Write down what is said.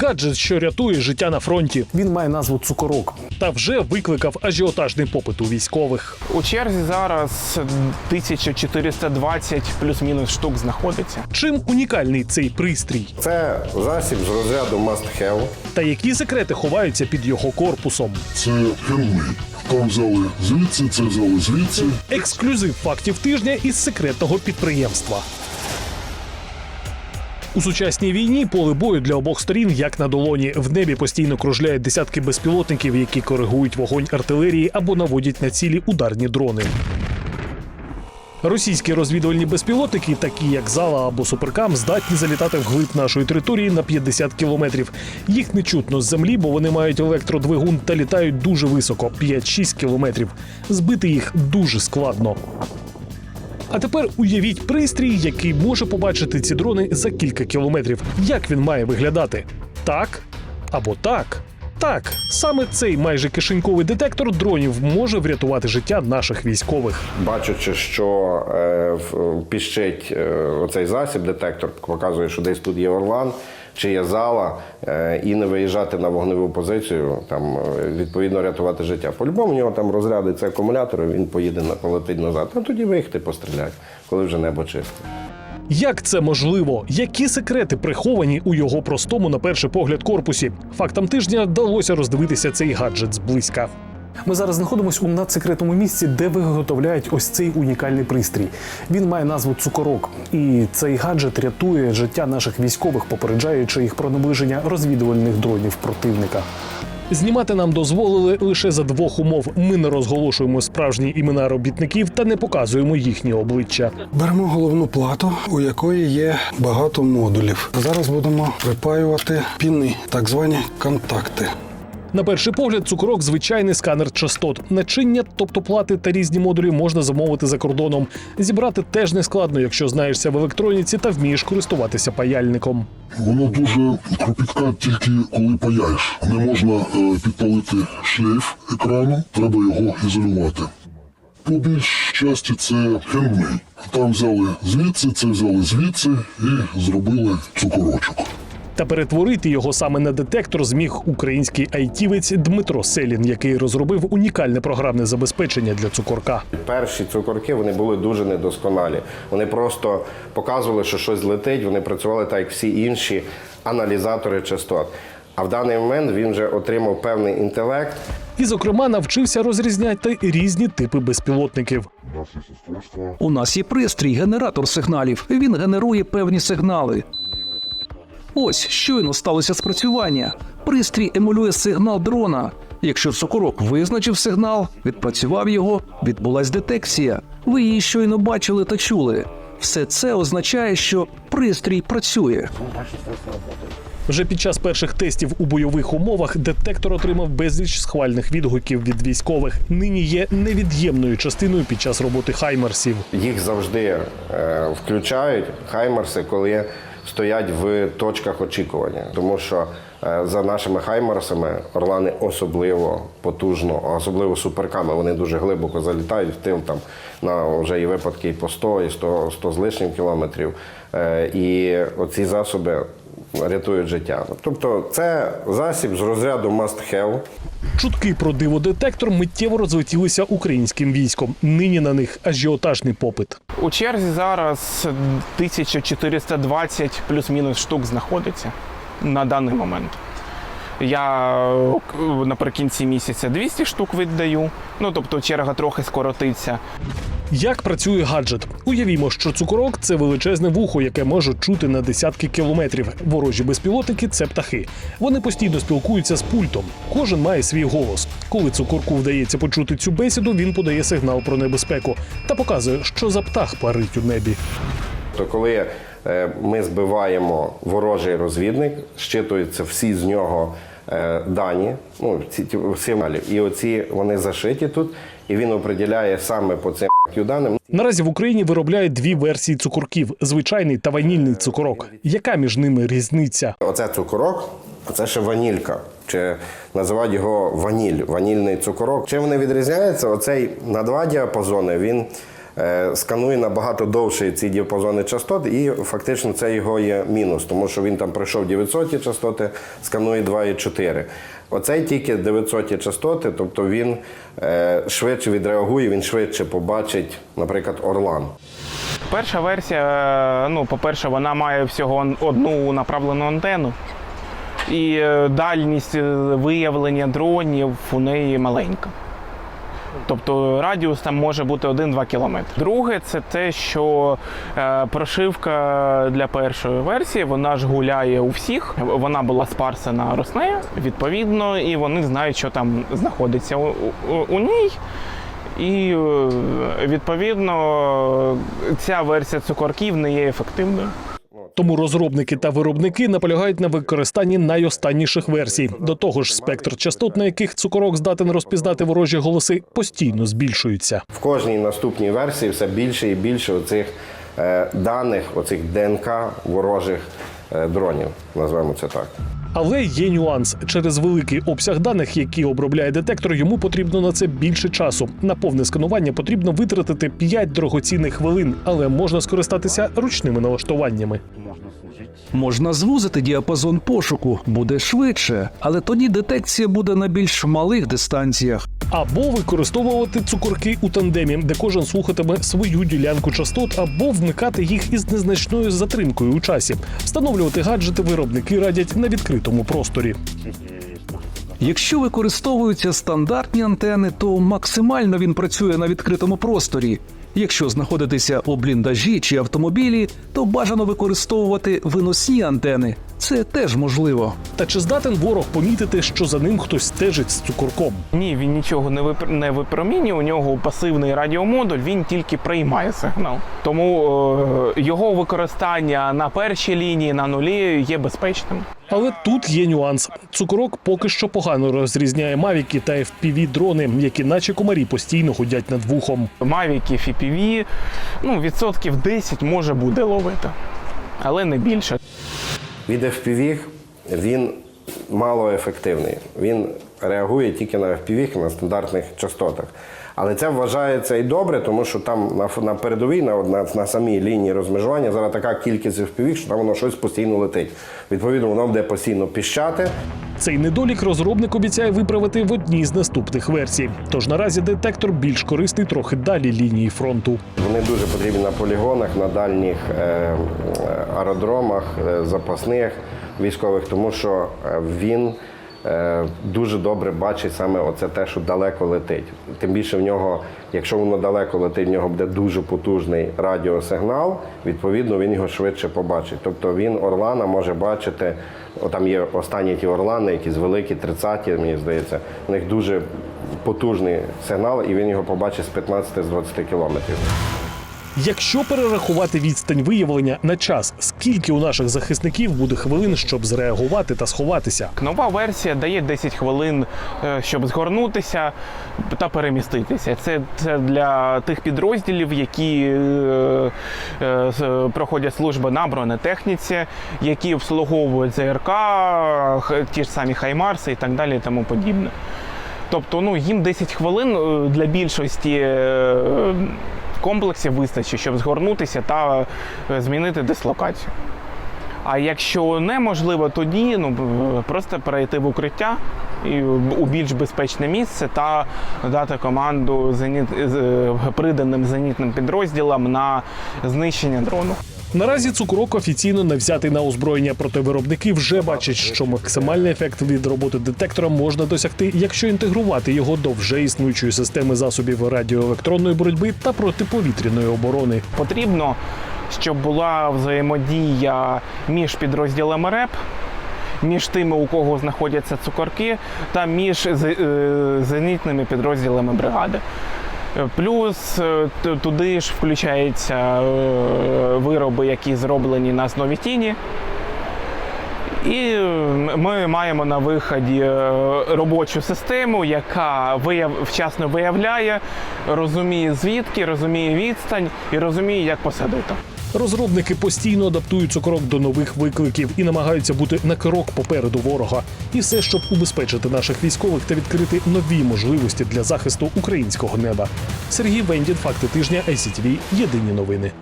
Гаджет, що рятує життя на фронті, Він має назву цукорок. та вже викликав ажіотажний попит у військових. У черзі зараз 1420 плюс-мінус штук знаходиться. Чим унікальний цей пристрій, Це засіб з розряду must have. та які секрети ховаються під його корпусом? Це хендмейд. Там взяли звідси, це взяли звідси. Ексклюзив фактів тижня із секретного підприємства. У сучасній війні поле бою для обох сторін як на долоні. В небі постійно кружляють десятки безпілотників, які коригують вогонь артилерії або наводять на цілі ударні дрони. Російські розвідувальні безпілотники, такі як Зала або Суперкам, здатні залітати вглиб нашої території на 50 кілометрів. Їх не чутно з землі, бо вони мають електродвигун та літають дуже високо 5-6 кілометрів. Збити їх дуже складно. А тепер уявіть пристрій, який може побачити ці дрони за кілька кілометрів. Як він має виглядати? Так або так. Так, саме цей майже кишеньковий детектор дронів може врятувати життя наших військових. Бачачи, що е, в- піщить е, оцей засіб, детектор показує, що десь тут є орлан чи є зала, е, і не виїжджати на вогневу позицію, там е, відповідно рятувати життя. По-любому у нього там розрядиться акумулятор, він поїде на полетить назад. А тоді виїхати постріляти, коли вже небо чисте. Як це можливо? Які секрети приховані у його простому, на перший погляд, корпусі? Фактам тижня вдалося роздивитися цей гаджет зблизька. Ми зараз знаходимося у надсекретному місці, де виготовляють ось цей унікальний пристрій. Він має назву цукорок, і цей гаджет рятує життя наших військових, попереджаючи їх про наближення розвідувальних дронів противника. Знімати нам дозволили лише за двох умов: ми не розголошуємо справжні імена робітників та не показуємо їхні обличчя. Беремо головну плату, у якої є багато модулів. Зараз будемо припаювати піни, так звані контакти. На перший погляд, цукорок звичайний сканер частот. Начиння, тобто плати та різні модулі, можна замовити за кордоном. Зібрати теж не складно, якщо знаєшся в електроніці та вмієш користуватися паяльником. Воно дуже кропітка тільки коли паяєш. Не можна е, підпалити шлейф екрану, треба його ізолювати. По більш часті це хендмейд. Там взяли звідси, це взяли звідси і зробили цукорочок. Та перетворити його саме на детектор зміг український айтівець Дмитро Селін, який розробив унікальне програмне забезпечення для цукорка. Перші цукорки вони були дуже недосконалі. Вони просто показували, що щось летить. Вони працювали так, як всі інші аналізатори частот. А в даний момент він вже отримав певний інтелект, І, зокрема, навчився розрізняти різні типи безпілотників. У нас є пристрій, генератор сигналів. Він генерує певні сигнали. Ось щойно сталося спрацювання. Пристрій емулює сигнал дрона. Якщо цукорок визначив сигнал, відпрацював його, відбулась детекція. Ви її щойно бачили та чули. Все це означає, що пристрій працює. Вже під час перших тестів у бойових умовах детектор отримав безліч схвальних відгуків від військових. Нині є невід'ємною частиною під час роботи хаймерсів. їх завжди е, включають хаймерси, коли стоять в точках очікування. Тому що е, за нашими хаймерсами орлани особливо потужно, особливо суперками. Вони дуже глибоко залітають в тим там на вже і випадки і по 100, і 100, 100 з лишнім кілометрів. Е, І оці засоби рятують життя. Тобто це засіб з розряду must have. Чутки про диводетектор миттєво розлетілися українським військом. Нині на них ажіотажний попит. У черзі зараз 1420 плюс-мінус штук знаходиться на даний момент. Я наприкінці місяця 200 штук віддаю. Ну тобто черга трохи скоротиться. Як працює гаджет? Уявімо, що цукорок це величезне вухо, яке може чути на десятки кілометрів. Ворожі безпілотники це птахи. Вони постійно спілкуються з пультом. Кожен має свій голос. Коли цукорку вдається почути цю бесіду, він подає сигнал про небезпеку та показує, що за птах парить у небі. То коли е, ми збиваємо ворожий розвідник, щитуються всі з нього е, дані, ну ці ті- сигналі, і оці вони зашиті тут, і він определяє саме по цим. Наразі в Україні виробляють дві версії цукорків: звичайний та ванільний цукорок. Яка між ними різниця? Оце цукорок, а це ще ванілька. Чи називають його ваніль, ванільний цукорок. Чим вони відрізняються? Оцей на два діапазони він сканує набагато довше ці діапазони частот, і фактично це його є мінус, тому що він там пройшов 900 частоти, сканує 2,4. Оцей тільки 900 частоти, тобто він е, швидше відреагує, він швидше побачить, наприклад, Орлан. Перша версія, е, ну, по-перше, вона має всього одну направлену антенну. І е, дальність е, виявлення дронів у неї маленька. Тобто радіус там може бути 1-2 кілометри. Друге, це те, що е, прошивка для першої версії вона ж гуляє у всіх. Вона була спарсена роснею, відповідно, і вони знають, що там знаходиться у, у, у ній. І е, відповідно ця версія цукорків не є ефективною. Тому розробники та виробники наполягають на використанні найостанніших версій. До того ж, спектр частот, на яких цукорок здатен розпізнати ворожі голоси, постійно збільшується. В кожній наступній версії все більше і більше оцих е, даних, оцих ДНК ворожих е, дронів, назвемо це так. Але є нюанс через великий обсяг даних, які обробляє детектор. Йому потрібно на це більше часу. На повне сканування потрібно витратити 5 дорогоцінних хвилин, але можна скористатися ручними налаштуваннями. Можна звузити діапазон пошуку, буде швидше, але тоді детекція буде на більш малих дистанціях. Або використовувати цукорки у тандемі, де кожен слухатиме свою ділянку частот, або вмикати їх із незначною затримкою у часі. Встановлювати гаджети виробники радять на відкритому просторі. Якщо використовуються стандартні антени, то максимально він працює на відкритому просторі. Якщо знаходитися у бліндажі чи автомобілі, то бажано використовувати виносні антени. Це теж можливо. Та чи здатен ворог помітити, що за ним хтось стежить з цукорком? Ні, він нічого не випр- не випромінює. У нього пасивний радіомодуль, він тільки приймає сигнал. Тому е, його використання на першій лінії, на нулі є безпечним. Але тут є нюанс. Цукорок поки що погано розрізняє мавіки та fpv дрони, які наче комарі постійно ходять над вухом. Мавіки FPV, ну, відсотків 10 може буде ловити, але не більше. Від FPV він малоефективний. Він реагує тільки на FPV, на стандартних частотах. Але це вважається і добре, тому що там на, на передовій, на, на, на самій лінії розмежування зараз така кількість FPV, що там воно щось постійно летить. Відповідно, воно буде постійно піщати. Цей недолік розробник обіцяє виправити в одній з наступних версій. Тож наразі детектор більш корисний трохи далі лінії фронту. Вони дуже потрібні на полігонах, на дальніх е, е, аеродромах, е, запасних військових, тому що е, він дуже добре бачить саме оце те, що далеко летить. Тим більше в нього, якщо воно далеко летить, в нього буде дуже потужний радіосигнал. Відповідно, він його швидше побачить. Тобто він Орлана може бачити. Там є останні ті Орлани, якісь великі, 30-ті, мені здається. У них дуже потужний сигнал, і він його побачить з 15-20 кілометрів. Якщо перерахувати відстань виявлення на час, скільки у наших захисників буде хвилин, щоб зреагувати та сховатися? Нова версія дає 10 хвилин, е, щоб згорнутися та переміститися. Це, це для тих підрозділів, які е, е, проходять служби на бронетехніці, які обслуговують ЗРК, ті ж самі Хаймарси і так далі, і тому подібне. Тобто, ну їм 10 хвилин е, для більшості. е, Комплексів вистачить, щоб згорнутися та е, змінити дислокацію. А якщо неможливо, тоді ну просто перейти в укриття і у більш безпечне місце та дати команду зеніт е, приданим зенітним підрозділам на знищення дрону. Наразі цукрок офіційно не взятий на озброєння, проте виробники вже бачать, що максимальний ефект від роботи детектора можна досягти, якщо інтегрувати його до вже існуючої системи засобів радіоелектронної боротьби та протиповітряної оборони. Потрібно, щоб була взаємодія між підрозділами РЕП. Між тими, у кого знаходяться цукорки, та між е, зенітними підрозділами бригади. Плюс е, туди ж включаються е, вироби, які зроблені на основі тіні. І ми маємо на виході е, робочу систему, яка вияв... вчасно виявляє, розуміє звідки, розуміє відстань і розуміє, як посадити. Розробники постійно адаптують цукорок до нових викликів і намагаються бути на крок попереду ворога. І все, щоб убезпечити наших військових та відкрити нові можливості для захисту українського неба. Сергій Вендін, факти тижня, ICTV, Єдині новини.